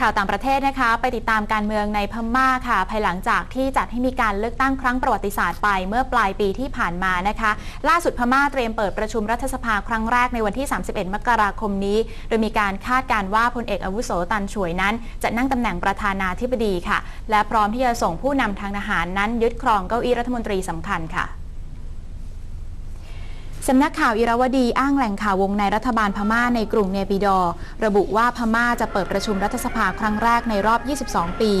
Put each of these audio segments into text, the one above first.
ข่าวต่างประเทศนะคะไปติดตามการเมืองในพม่าค่ะ ภายหลังจากที่จัดให้มีการเลือกตั้งครั้งประวัติศาสตร์ไปเมื่อปลายปีที่ผ่านมานะคะ ล่าสุดพม่าเตรียมเปิดประชุมรัฐสภาครั้งแรกในวันที่ 31 มกราคมนี้ โดยมีการคาดการว่าพลเอกอาวุโสตันช่วยนั้น จะนั่งตำแหน่งประธานาธิบดีค่ะ และพร้อมที่จะส่งผู้นำทางทหารนั้นยึดครองเก้าอี้รัฐมนตรีสำคัญค่ะ สำนักข่าวอิราวดีอ้างแหล่งข่าววงในรัฐบาลพม่าในกรุงเนปิดอ ระบุว่าพม่าจะเปิดประชุมรัฐสภาครั้งแรกในรอบ 22 ปี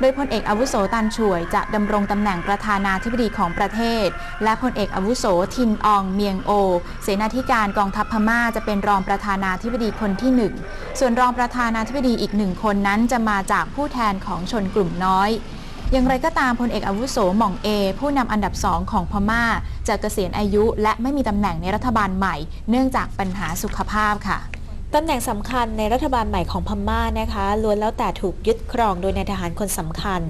โดยพลเอกอาวุโสตันช่วย จะดำรงตำแหน่งประธานาธิบดีของประเทศ และพลเอกอาวุโสทินอองเมียงโอ เสนาธิการกองทัพพม่าจะเป็นรองประธานาธิบดีคนที่หนึ่งส่วนรองประธานาธิบดีอีกหนึ่งคนนั้นจะมาจากผู้แทนของชนกลุ่มน้อย อย่างไรก็ตามพลเอกอาวุโสหม่องเอ ผู้นำอันดับสองของพม่า จะเกษียณอายุและไม่มีตำแหน่งในรัฐบาลใหม่ เนื่องจากปัญหาสุขภาพค่ะตำแหน่งสำคัญในรัฐบาลใหม่ของพม่านะคะล้วนแล้วแต่ถูกยึดครองโดยนายทหารคนสำคัญ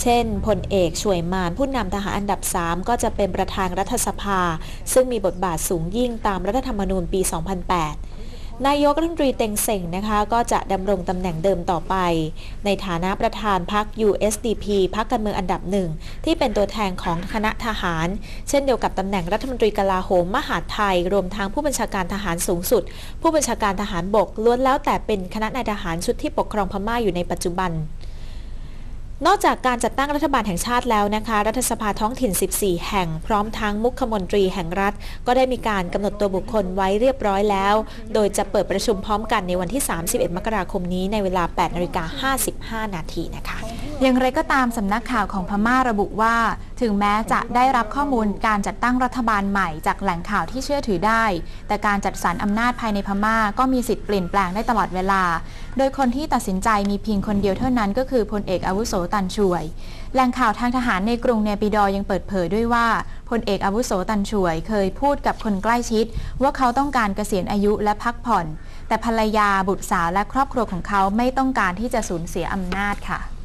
เช่นพลเอกช่วยมานผู้นำทหารอันดับ 3 ก็จะเป็นประธานรัฐสภา ซึ่งมีบทบาทสูงยิ่งตามรัฐธรรมนูญปี 2008 นายกรัฐมนตรีเต็งเซ็งนะคะ ก็จะดำรงตำแหน่งเดิมต่อไป ในฐานะประธานพรรค USDP พรรคการเมืองอันดับหนึ่ง ที่เป็นตัวแทนของคณะทหาร เช่นเดียวกับตำแหน่งรัฐมนตรีกลาโหมมหาดไทย รวมทั้งผู้บัญชาการทหารสูงสุด ผู้บัญชาการทหารบกล้วนแล้วแต่เป็นคณะนายทหารชุดที่ปกครองพม่าอยู่ในปัจจุบัน นอกจากการจัดตั้งรัฐบาลแห่งชาติแล้วนะคะ รัฐสภาท้องถิ่น 14 แห่งพร้อมทั้งมุขมนตรีแห่งรัฐ ก็ได้มีการกำหนดตัวบุคคลไว้เรียบร้อยแล้ว โดยจะเปิดประชุมพร้อมกันในวันที่ 31 มกราคมนี้ในเวลา 8นาฬิกา55 นาทีนะคะ อย่างไรก็ตามสำนักข่าวของพม่าระบุว่า ถึงแม้จะได้รับข้อมูลการจัดตั้งรัฐบาลใหม่จากแหล่งข่าวที่เชื่อถือได้ แต่การจัดสรรอำนาจภายในพม่าก็มีสิทธิ์เปลี่ยนแปลงได้ตลอดเวลา โดยคนที่ตัดสินใจมีเพียงคนเดียวเท่านั้นก็คือพลเอกอาวุโสตันช่วย แหล่งข่าวทางทหารในกรุงเนปิดอยังเปิดเผยด้วยว่าพลเอกอาวุโสตันช่วย เคยพูดกับคนใกล้ชิด ว่าเขาต้องการเกษียณอายุและพักผ่อน แต่ภรรยาบุตรสาวและครอบครัวของเขาไม่ต้องการที่จะสูญเสียอำนาจค่ะ